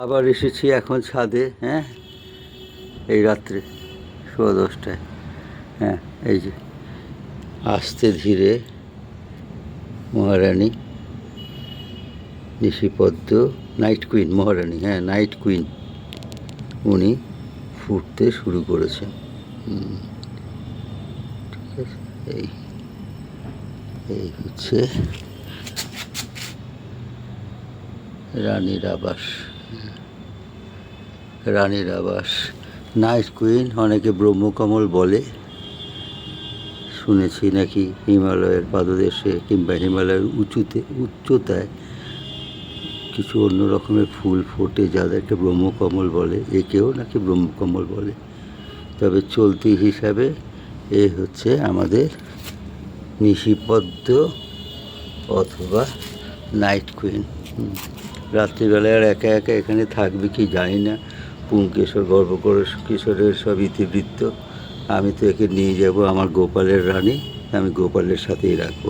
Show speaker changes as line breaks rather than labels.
আবার এসেছি এখন ছাদে হ্যাঁ? এই রাত্রে, সোয়া দশটায় হ্যাঁ এই যে, আস্তে ধীরে মহারানী, নিশিপদ্ম, নাইট কুইন, মহারানী হ্যাঁ নাইট কুইন, উনি ফুটতে শুরু করেছেন। ঠিক আছে, এই এই হচ্ছে রানীর আবাস। রানীর আবাস। নাইট কুইন অনেকে ব্রহ্মকমল বলে। শুনেছি নাকি হিমালয়ের পাদদেশে কিংবা হিমালয়ের উঁচুতে, উচ্চতায় কিছু অন্য রকমের ফুল ফোটে যাদেরকে ব্রহ্মকমল বলে। একেও নাকি ব্রহ্মকমল বলে। তবে চলতি হিসাবে এ হচ্ছে আমাদের নিশিপদ্ম অথবা নাইট কুইন। রাত্রিবেলায় আর একা একা এখানে থাকবে কি জানি না। পুঙ্কেশ্বর গর্ব করে কিশোরের সব ইতিবৃত্ত। আমি তো একে নিয়ে যাব আমার গোপালের রানী, আমি গোপালের সাথেই রাখব।